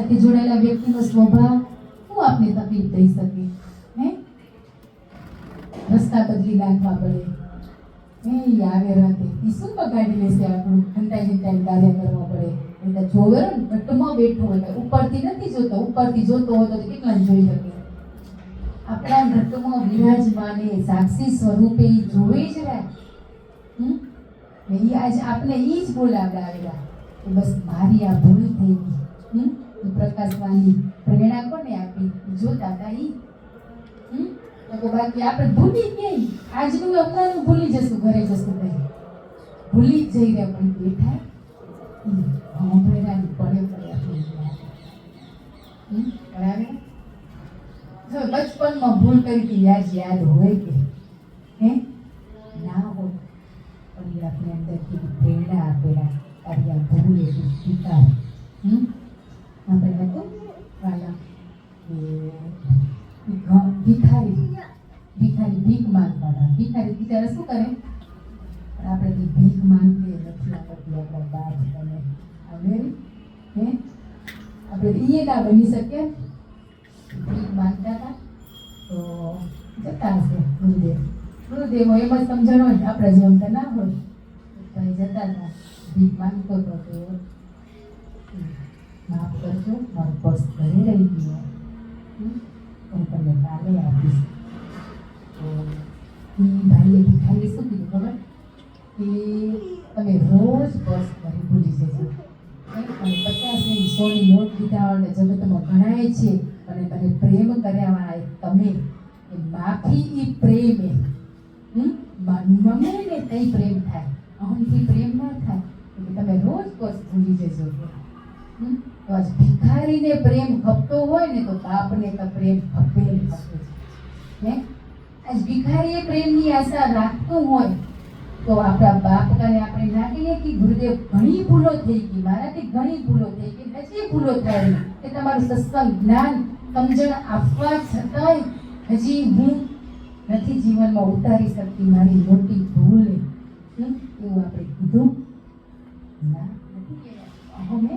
સાથે જોડાયેલા વ્યક્તિનો સ્વભાવ શું આપને તકલીફ થઈ શકે હે રસ્તા બદલી નાખવા પડે હે ઈ આવે રાતે ઈ શું બગાડી લેશે આપણું ઘંટા ઘંટા કાર્ય કરવા પડે એટલે જોવે ને ઘટમાં બેઠો હોય તો ઉપરથી નથી જોતો ઉપરથી જોતો હોય તો કેટલા જોઈ શકે આપણા ઘટમાં વિરાજમાને સાક્ષી સ્વરૂપે ઈ જોવે જ રહ્યા હમ? ને ઈ આજ આપણે ઈ જ બોલાવડાવેલા કે બસ મારી આ ભૂલ થઈ ગઈ હમ? ઈ પ્રકાશવાની પ્રેરણા કોને આપી ઈ જોતા હતા ઈ હમ? તો કે બાકી આપણે ભૂલી ગઈ આજનું હમણાંનું ભૂલી જશું ઘરે જશું ભાઈ ભૂલી જ જઈ રહ્યા પણ બેઠા ઈ સાંભળેલાની પડે પડે આપણી વાત. હમ? બરાબર જો બચપનમાં ભૂલ કરી હતી યાદ યાદ હોય કે હે ના હોય પણ એ આપણે અંદરથી પ્રેરણા આપેલા તારી આ ભૂલ એટલી સ્વીકાર હમ ઈ ઘ- ભિખારી ભિખારી ભીખ હતા ભિખારી બિચારા શું કરે પણ આપણે ભીખ માંગીએ નથી આવડતી આપણા બાપ તમે હવે હે આપણે એ ના બની શકીએ ભીખ માંગતા હતા તો જતા હશે ગુરુદેવ ગુરુદેવ એમ જ સમજણ હોય આપણે જેમ ના હોય તો જતા હતા ભીખ માંગતો હતો તો હમ, માફ કરજો મારું પર્સ ઘરે રહી ગયું હમ, હું તમને કાલે આપીશ તો એ ભાઈએ ભિખારીએ શું કીધું ખબર કે તમે રોજ પર્સ ઘરે ભૂલી જજો અને પચાસ ની સોની નોટ લીધા વાળા જગતમાં ઘણાય છે અને તને પ્રેમ કર્યા વાળા તમે એ માફી ઈ પ્રેમ એ હમ? મ- મમે ને તઈ પ્રેમ થાય અહમથી પ્રેમ ના થાય એટલે તમે રોજ પર્સ ભૂલી જજો હમ? ભિખારીને પ્રેમ ખપતો હોય ને તો બાપને તો પ્રેમ ખપે જ આજ ભિખારીએ પ્રેમની આશા રાખતું હોય તો આપણા બાપ કાને આપણે ના કહીએ કે ગુરુદેવ ઘણી ભૂલો થઈ ગઈ, મારાથી ઘણી ભૂલો થઈ ગઈ, હજી ભૂલો થાય. કે તમારું સત્સંગ જ્ઞાન સમજણ આપવા છતાંય હજી હું નથી જીવનમાં ઉતારી શકતી મારી મોટી ભૂલ? એવું આપણે કીધું ના નથી કહેવાતું. અહમે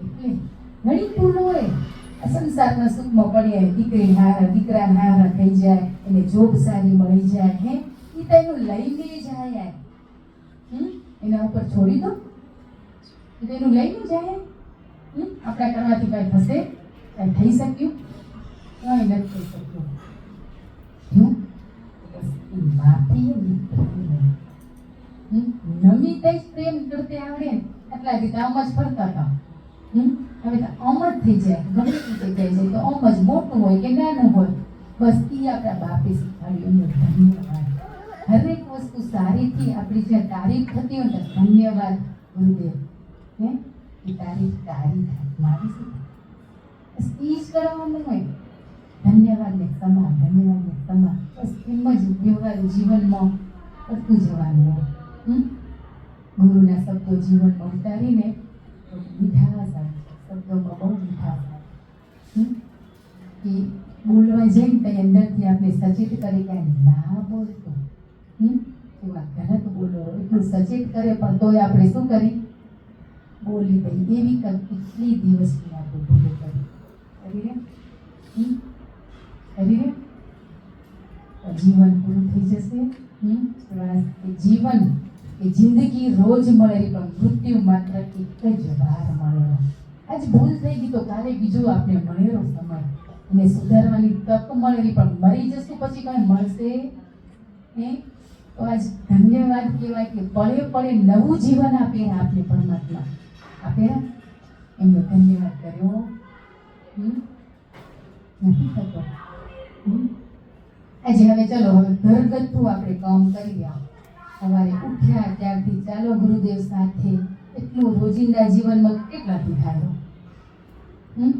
એટલે ભૂલો હોય. સંસારના સુખમાં પડીએ દીકરી હારા, દીકરા હારા થઈ જાય, એને જોબ સારી મળી જાય, હે? એ તો એનું લઈને જાય યાર. હમ? એના ઉપર છોડી દો. તો એનું લઈને જાય હમ? આપણા કરવાથી કઈ થશે? કઈ થઈ શક્યું? કઈ નથી થઈ શક્યું. એની નમી તઈ પ્રેમ કરતે આવડે. એટલા દી તો આમ જ ફરતા હતા. હમ? હવે આમ જ થઈ જાય. ગમે તે જગ્યાએ જાય તો અમ જ મોટું હોય કે નાનું હોય. બસ એ આપણા બાપે શીખવાડ્યું ધન્યવાદ. હરેક વસ્તુ સારીથી આપણી જે તારીફ થતી હોય તો ધન્યવાદ, ગુરુદેવ. હે? એ તારીફ તારી મારી શું? બસ એ જ કરવાનું હોય. ધન્યવાદ ને ક્ષમા, ધન્યવાદ ને ક્ષમા. બસ એમ જ વ્યવહાર જીવનમાં કરતું જવાનું હોય? ગુરુના શબ્દો જીવનમાં ઉતારીને મીઠાશ કે બોલવા જઈએ ને તો અંદરથી આપણે સચેત કરે કે આ ના બોલતો હમ? એવા ગલત બોલો એટલું સચેત કરે પણ તોય આપણે શું કરી બોલી દઈ એવી કંઈક કેટલી દિવસની આપણે ભૂલો કરી કરી રે હમ? કરી રે તો જીવન પૂરું થઈ જશે હમ? શ્વાસ કે જીવન કે જિંદગી રોજ મળેલી પણ મૃત્યુ માત્ર એક જ વાર મળેલો આજ ભૂલ થઈ ગઈ તો કાલે બીજો આપણે મળેલો સમય એને સુધારવાની તક મળેલી, પણ મરી જશું પછી કઈ મળશે હે તો આજ ધન્યવાદ કહેવાય કે પળે પળે નવું જીવન આપે આપને પરમાત્મા. આપે એમનો ધન્યવાદ કર્યો? નથી થતો? આજે હવે ચલો, હવે ઘરગથ્થું આપણે કામ કરી રહ્યા. સવારે ઉઠ્યા, ત્યારથી ચાલો ગુરુદેવ સાથે. એટલું રોજિંદા જીવનમાં કેટલાથી થાય હમ?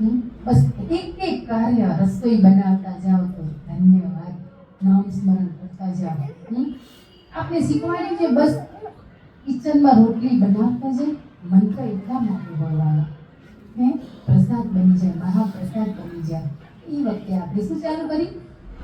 બસ એક એક કાર્ય રસોઈ બનાવતા જાઓ તો ધન્યવાદ. નામ સ્મરણ કરતા જાઓ. આપણે શીખવાડ્યું છે બસ? કિચનમાં રોટલી બનાવતા જાય મન તો એટલા માટે બોલવાના. હે? પ્રસાદ બની જાય, મહાપ્રસાદ બની જાય. એ વખતે આપણે શું ચાલુ કરી